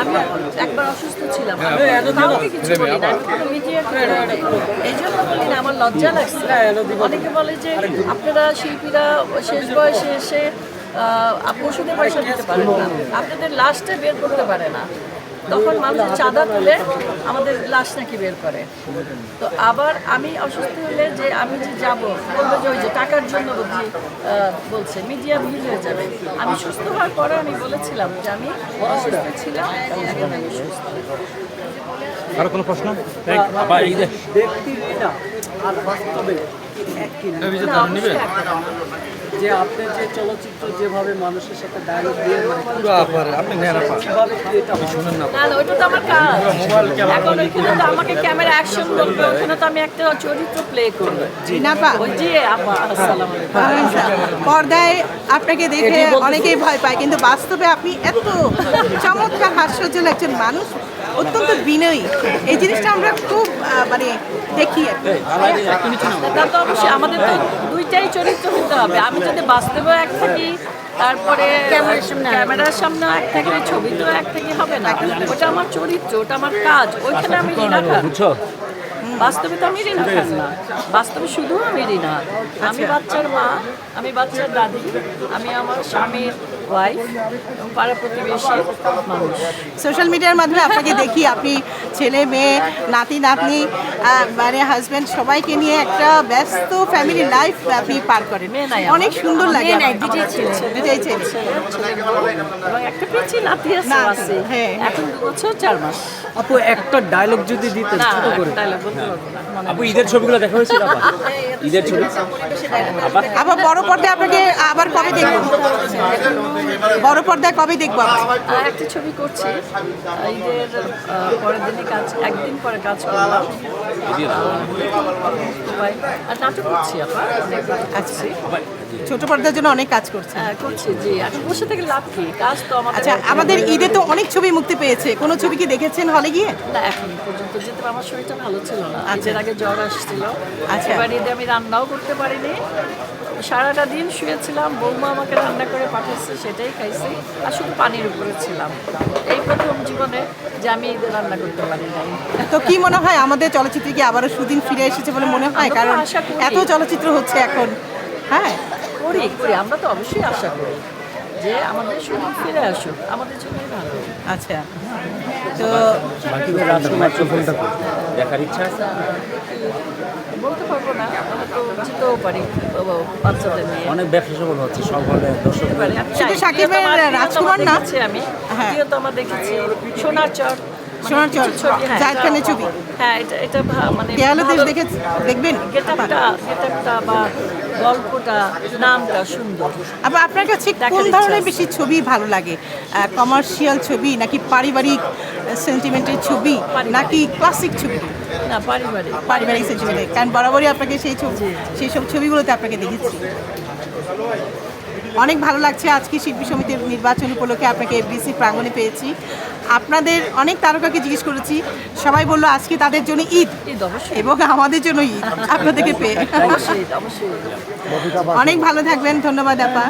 আমি একবার অসুস্থ ছিলাম। আমি কাউকে কিছু বলি না কোনো মিডিয়া এই জন্য বলি না আমার লজ্জা লাগছে। অনেকে বলে যে আপনারা শিল্পীরা শেষ বয়সে এসে ওষুধের পয়সা দিতে পারেন না। আপনাদের লাশটা বের করতে পারে না। তখন মানুষের চাঁদা তুলে আমাদের লাশ নাকি বের করে। তো আবার আমি অসুস্থ হলে যে আমি যে যাব বলব যে ওই যে টাকার জন্য বুঝি বলছে মিডিয়া ভিড় হয়ে যাবে। আমি সুস্থ হওয়ার পরে আমি বলেছিলাম যে আমি অসুস্থ ছিলাম আমি সুস্থ। আরও কোনো প্রশ্ন? আবার এই যে ব্যক্তির আর বাস্তবে যে আপনার যে চলচ্চিত্র যেভাবে মানুষের সাথে ডায়লগ দিয়ে মানে পুরো আপার আপনি নেন আপা কীভাবে এটা শুনেন না না ওইটা তো আমার কাজ। এখন ওইখানে তো আমাকে ক্যামেরা অ্যাকশন করবে ওইখানে তো আমি একটা চরিত্র প্লে করব। নাপা ওই যে আপা আসসালামু আলাইকুম। পর্দায় আপনাকে দেখে অনেকেই ভয় পায় কিন্তু বাস্তবে আপনি এত চমৎকার হাস্যজ্জ্বল একজন মানুষ অত্যন্ত বিনয়ী। এই জিনিসটা আমরা খুব মানে দেখি আর কি। তা তো অবশ্যই আমাদের তো দুইটাই চরিত্র হতে হবে। আমি যদি বাস্তবেও এক থাকি তারপরে ক্যামেরার সামনে এক থাকি তো এক থাকি হবে না। ওটা আমার চরিত্র ওটা আমার কাজ ওইখানে আমি বুঝছ? বাস্তবে তো আমি রিনা খান না। বাস্তবে শুধু আমি রিনা। আমি বাচ্চার মা আমি বাচ্চার দাদি আমি আমার স্বামীর ওয়াইফ এবং পাড়া প্রতিবেশী মানুষ। সোশ্যাল মিডিয়ার মাধ্যমে আপনাকে দেখি আপনি ছেলে মেয়ে নাতি নাতনি মানে হাজব্যান্ড সবাইকে নিয়ে একটা ব্যস্ত ফ্যামিলি লাইফ আপনি পার করেন। অনেক সুন্দর লাগে আমার। ছেলে। দুইটাই ছেলে। এবং একটা পিচ্ছি নাতি আছে হ্যাঁ। এখন দু বছর চার মাস। আপু একটা ডায়লগ যদি ছোট করে। dialogue ঈদের ছবিগুলো দেখা হয়েছিল ঈদের ছবি? আবার বড় পর্দায় আপনাকে আবার কবে দেখব বড় পর্দায় কবে দেখব? আর একটা ছবি করছি। ঈদের পরের দিনে কাজ একদিন পরে কাজ করলাম। আর নাটক করছি আবার আচ্ছা। ছোট পর্দার জন্য অনেক কাজ করছে। হ্যাঁ করছি জি। এখন বসে থেকে লাভ কি? কাজ তো আমাদের আচ্ছা আমাদের ঈদে তো অনেক ছবি মুক্তি পেয়েছে। কোনো ছবি কি দেখেছেন হলে গিয়ে? না এখন পর্যন্ত যেতে আমার শরীরটা ভালো ছিল না। আচ্ছা। ঈদের আগে জ্বর আসছিল। আচ্ছা। এবার ঈদে আমি রান্নাও করতে পারিনি। সারাটা দিন শুয়েছিলাম বৌমা আমাকে রান্না করে পাঠাচ্ছে সেটাই খাইছি আর শুধু পানির উপরে ছিলাম। এই প্রথম জীবনে যে আমি ঈদে রান্না করতে পারি নাই। তো কি মনে হয় আমাদের চলচ্চিত্রে কি আবারও সুদিন ফিরে এসেছে বলে মনে হয়? কারণ আশা এত চলচ্চিত্র হচ্ছে এখন। হ্যাঁ। করি করি আমরা তো অবশ্যই আশা করি যে আমাদের সুদিন ফিরে আসুক আমাদের জন্যই ভালো। আচ্ছা। তো রাজকুমার দেখার ইচ্ছা আছে? পারব না আমরা তো যেতেও পারি বাচ্চাদের নিয়ে অনেক ব্যবসা সফল হচ্ছে সব দর্শক আমি শুধু সাকিবের রাজকুমার না? দেখেছি আমি হ্যাঁ। আমার দেখেছি সোনার চর সোনার চর, হ্যাঁ, জাহিদ এটা- খানের ছবি। হ্যাঁ এটা এটা মানে দেয়ালো দেশ দেখে দেখবেন? গেটআপটা গেটআপটা বা গল্পটা নামটা সুন্দর। আবার আপনার কাছে কোন ধরনের বেশি ছবি ভালো লাগে? কমার্শিয়াল ছবি নাকি পারিবারিক সেন্টিমেন্টের ছবি নাকি ক্লাসিক ছবি? না পারিবারিক। পারিবারিক সেন্টিমেন্টে কারণ বরাবরই আপনাকে সেই ছবি সেই সব ছবিগুলোতে আপনাকে দেখেছি। অনেক ভালো লাগছে। আজকে শিল্পী সমিতির নির্বাচন উপলক্ষে আপনাকে এফবিসি প্রাঙ্গণে পেয়েছি। আপনাদের অনেক তারকাকে জিজ্ঞেস করেছি। সবাই বলল আজকে তাদের জন্য ঈদ। এবং আমাদের জন্য ঈদ। আপনাদেরকে পেয়ে। অনেক ভালো থাকবেন। ধন্যবাদ আপা।